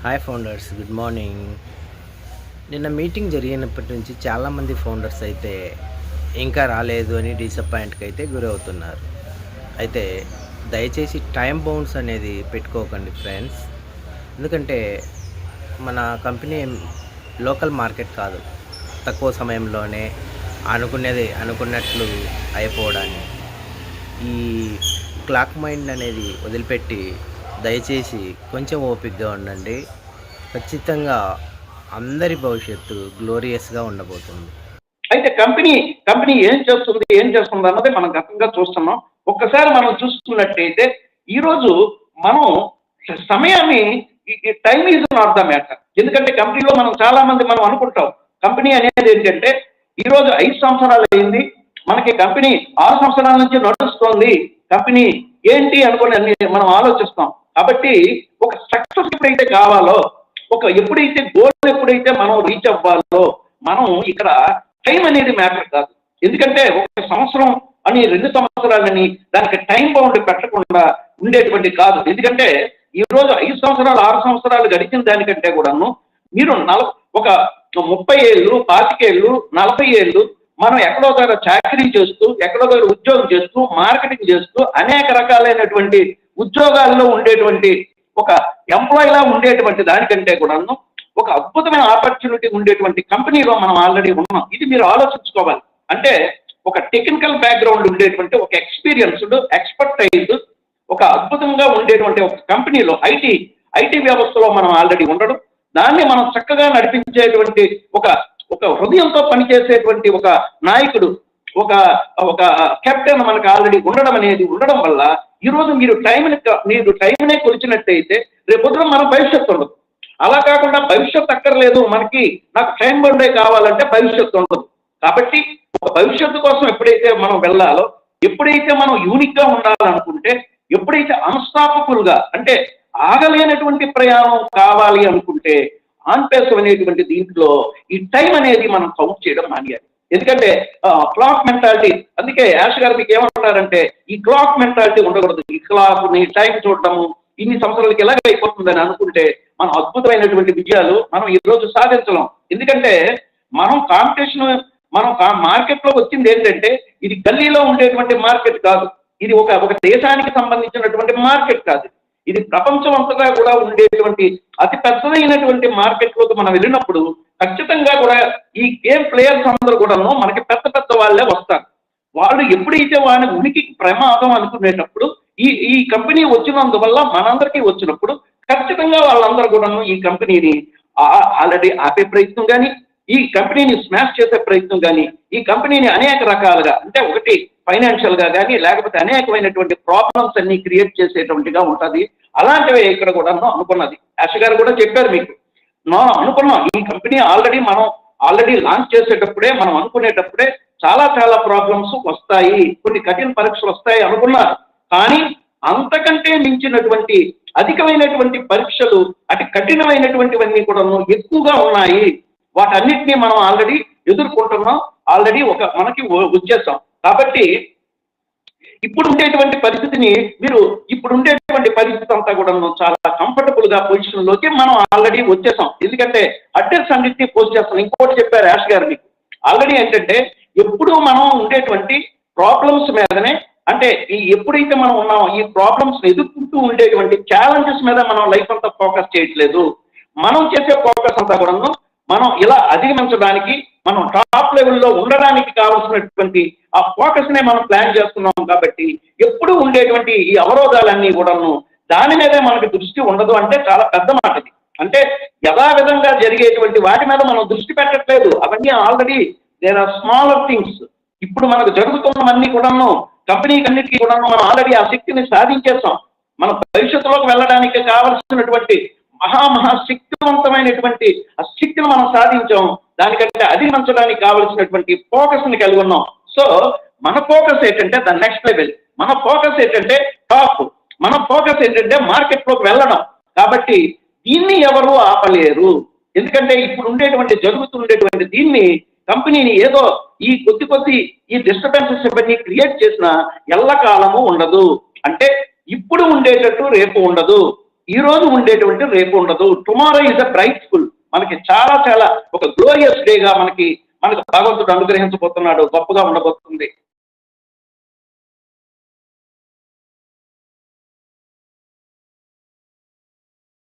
Hi founders good morning నిన్న meeting జరిగినప్పటి నుంచి చాలామంది ఫౌండర్స్ అయితే ఇంకా రాలేదు అని డిసప్పాయింట్కి అయితే గురవుతున్నారు. అయితే దయచేసి టైం బౌండ్స్ అనేది పెట్టుకోకండి ఫ్రెండ్స్ ఎందుకంటే మన కంపెనీ లోకల్ మార్కెట్ కాదు. తక్కువ సమయంలోనే అనుకునేది అనుకున్నట్లు అయిపోవడాన్ని. ఈ క్లాక్ మైండ్ అనేది వదిలిపెట్టి దయచేసి కొంచెం ఓపికగా ఉండండి. ఖచ్చితంగా అందరి భవిష్యత్తు గ్లోరియస్గా ఉండబోతుంది. అయితే కంపెనీ కంపెనీ ఏం చేస్తుంది ఏం చేస్తుంది అన్నది మనం గతంగా చూస్తున్నాం. ఒక్కసారి మనం చూసుకున్నట్టయితే ఈరోజు మనం సమయాన్ని time is not the matter ఎందుకంటే కంపెనీలో మనం చాలా మంది మనం అనుకుంటాం. కంపెనీ అనేది ఏంటంటే ఈరోజు ఐదు సంవత్సరాలు అయింది. మనకి కంపెనీ ఆరు సంవత్సరాల నుంచి నడుస్తుంది. కంపెనీ ఏంటి అనుకుని అన్ని మనం ఆలోచిస్తాం. కాబట్టి ఒక సక్సెస్ ఎప్పుడైతే కావాలో ఒక ఎప్పుడైతే గోల్ ఎప్పుడైతే మనం రీచ్ అవ్వాలో మనం ఇక్కడ టైం అనేది మ్యాటర్ కాదు. ఎందుకంటే ఒక సంవత్సరం అని రెండు సంవత్సరాలని దానికి టైం బౌండ్ పెట్టకుండా ఉండేటువంటి కాదు. ఎందుకంటే ఈ రోజు ఐదు సంవత్సరాలు ఆరు సంవత్సరాలు గడిచిన దానికంటే కూడాను మీరు నల ఒక ముప్పై ఏళ్ళు పాతికేళ్ళు నలభై ఏళ్ళు మనం ఎక్కడో దగ్గర చాకరీ చేస్తూ ఎక్కడో దగ్గర ఉద్యోగం చేస్తూ మార్కెటింగ్ చేస్తూ అనేక రకాలైనటువంటి ఉద్యోగాల్లో ఉండేటువంటి ఒక ఎంప్లాయీలా ఉండేటువంటి దానికంటే కూడాను ఒక అద్భుతమైన ఆపర్చునిటీ ఉండేటువంటి కంపెనీలో మనం ఆల్రెడీ ఉన్నాం. ఇది మీరు ఆలోచించుకోవాలి. అంటే ఒక టెక్నికల్ బ్యాక్గ్రౌండ్ ఉండేటువంటి ఒక ఎక్స్పీరియన్స్డ్ ఎక్స్పర్టైజ్ ఒక అద్భుతంగా ఉండేటువంటి ఒక కంపెనీలో ఐటీ ఐటీ వ్యవస్థలో మనం ఆల్రెడీ ఉండడం. దాన్ని మనం చక్కగా నడిపించేటువంటి ఒక ఒక హృదయంతో పనిచేసేటువంటి ఒక నాయకుడు ఒక ఒక కెప్టెన్ మనకు ఆల్రెడీ ఉండడం అనేది ఉండడం వల్ల ఈరోజు మీరు టైంని మీరు టైంనే కొలిచినట్టయితే రేపొద్దున మన భవిష్యత్తు ఉండదు. అలా కాకుండా భవిష్యత్తు అక్కర్లేదు మనకి నాకు టైం బండే కావాలంటే భవిష్యత్తు ఉండదు. కాబట్టి భవిష్యత్తు కోసం ఎప్పుడైతే మనం వెళ్ళాలో ఎప్పుడైతే మనం యూనిక్గా ఉండాలనుకుంటే ఎప్పుడైతే అన్స్టాపబుల్ అంటే ఆగలేనటువంటి ప్రయాణం కావాలి అనుకుంటే ఆన్పేసం అనేటువంటి దీంట్లో ఈ టైం అనేది మనం కౌంట్ చేయడం మానేయాలి. ఎందుకంటే క్లాక్ మెంటాలిటీ అందుకే యాష్ గారు మీకు ఏమంటున్నారంటే ఈ క్లాక్ మెంటాలిటీ ఉండకూడదు. ఈ క్లాక్ని టైం చూడటము ఇన్ని సంవత్సరాలకి ఎలాగ అయిపోతుందని అనుకుంటే మనం అద్భుతమైనటువంటి విజయాలు మనం ఈ రోజు సాధించలేం. ఎందుకంటే మనం కాంపిటీషన్ మనం మార్కెట్లో వచ్చింది ఏంటంటే ఇది గల్లీలో ఉండేటువంటి మార్కెట్ కాదు. ఇది ఒక ఒక దేశానికి సంబంధించినటువంటి మార్కెట్ కాదు. ఇది ప్రపంచం అంతగా కూడా ఉండేటువంటి అతి పెద్దదైనటువంటి మార్కెట్లోకి మనం వెళ్ళినప్పుడు ఖచ్చితంగా కూడా ఈ గేమ్ ప్లేయర్స్ అందరూ కూడాను మనకి పెద్ద పెద్ద వాళ్ళే వస్తారు. వాళ్ళు ఎప్పుడైతే వాడిని ఉనికికి ప్రమాదం అనుకునేటప్పుడు ఈ ఈ కంపెనీ వచ్చినందువల్ల మనందరికీ వచ్చినప్పుడు ఖచ్చితంగా వాళ్ళందరూ కూడాను ఈ కంపెనీని ఆల్రెడీ ఆపే ప్రయత్నం కానీ ఈ కంపెనీని స్మాష్ చేసే ప్రయత్నం కానీ ఈ కంపెనీని అనేక రకాలుగా అంటే ఒకటి ఫైనాన్షియల్గా కానీ లేకపోతే అనేకమైనటువంటి ప్రాబ్లమ్స్ అన్ని క్రియేట్ చేసేటువంటిగా ఉంటుంది. అలాంటివి ఇక్కడ కూడా అనుకున్నది. యాష గారు కూడా చెప్పారు మీకు. మనం అనుకున్నాం ఈ కంపెనీ ఆల్రెడీ మనం ఆల్రెడీ లాంచ్ చేసేటప్పుడే మనం అనుకునేటప్పుడే చాలా చాలా ప్రాబ్లమ్స్ వస్తాయి. కొన్ని కఠిన పరీక్షలు వస్తాయి అనుకున్నారు. కానీ అంతకంటే మించినటువంటి అధికమైనటువంటి పరీక్షలు అతి కఠినమైనటువంటివన్నీ కూడా ఎక్కువగా ఉన్నాయి. వాటన్నిటినీ మనం ఆల్రెడీ ఎదుర్కొంటున్నాం. ఆల్రెడీ ఒక మనకి వచ్చేసాం కాబట్టి ఇప్పుడు ఉండేటువంటి పరిస్థితిని మీరు ఇప్పుడు ఉండేటువంటి పరిస్థితి అంతా కూడా చాలా కంఫర్టబుల్గా పొజిషన్లోకి మనం ఆల్రెడీ వచ్చేసాం. ఎందుకంటే అడ్రస్ అన్నింటినీ పోస్ట్ చేస్తాం ఇంకోటి చెప్పారు యాష్ గారు మీకు. ఆల్రెడీ ఏంటంటే ఎప్పుడు మనం ఉండేటువంటి ప్రాబ్లమ్స్ మీదనే అంటే ఈ ఎప్పుడైతే మనం ఉన్నామో ఈ ప్రాబ్లమ్స్ ఎదుర్కొంటూ ఉండేటువంటి ఛాలెంజెస్ మీద మనం లైఫ్ అంతా ఫోకస్ చేయట్లేదు. మనం చేసే ఫోకస్ అంతా కూడా మనం ఇలా అధిగమించడానికి మనం టాప్ లెవెల్లో ఉండడానికి కావాల్సినటువంటి ఆ ఫోకస్ నే మనం ప్లాన్ చేస్తున్నాం కాబట్టి ఎప్పుడు ఉండేటువంటి ఈ అవరోధాలన్నీ కూడాను దాని మీదే మనకి దృష్టి ఉండదు అంటే చాలా పెద్ద మాటది అంటే యథావిధంగా జరిగేటువంటి వాటి మీద మనం దృష్టి పెట్టట్లేదు. అవన్నీ already there are smaller things ఇప్పుడు మనకు జరుగుతున్నవన్నీ కూడాను కంపెనీకి అన్నిటికీ కూడాను మనం ఆల్రెడీ ఆ శక్తిని సాధించేస్తాం మన భవిష్యత్తులోకి వెళ్ళడానికి కావలసినటువంటి మహామహాశక్తివంతమైనటువంటి ఆ శక్తిని మనం సాధించాం. దానికంటే అధిగమించడానికి కావలసినటువంటి ఫోకస్ని కలిగి ఉన్నాం. సో మన ఫోకస్ ఏంటంటే ద నెక్స్ట్ లెవెల్ మన ఫోకస్ ఏంటంటే టాప్ మన ఫోకస్ ఏంటంటే మార్కెట్లోకి వెళ్ళడం. కాబట్టి దీన్ని ఎవరు ఆపలేరు? ఎందుకంటే ఇప్పుడు ఉండేటువంటి జరుగుతుండేటువంటి దీన్ని కంపెనీని ఏదో ఈ కొద్ది కొద్ది ఈ డిస్టర్బెన్సెస్ ఇవన్నీ క్రియేట్ చేసిన ఎల్లకాలము ఉండదు. అంటే ఇప్పుడు ఉండేటట్టు రేపు ఉండదు. ఈ రోజు ఉండేటువంటి రేపు ఉండదు. Tomorrow is a bright school మనకి చాలా చాలా ఒక గ్లోరియస్ డేగా మనకి మనకు భగవంతుడు అనుగ్రహించబోతున్నాడు గొప్పగా ఉండబోతుంది.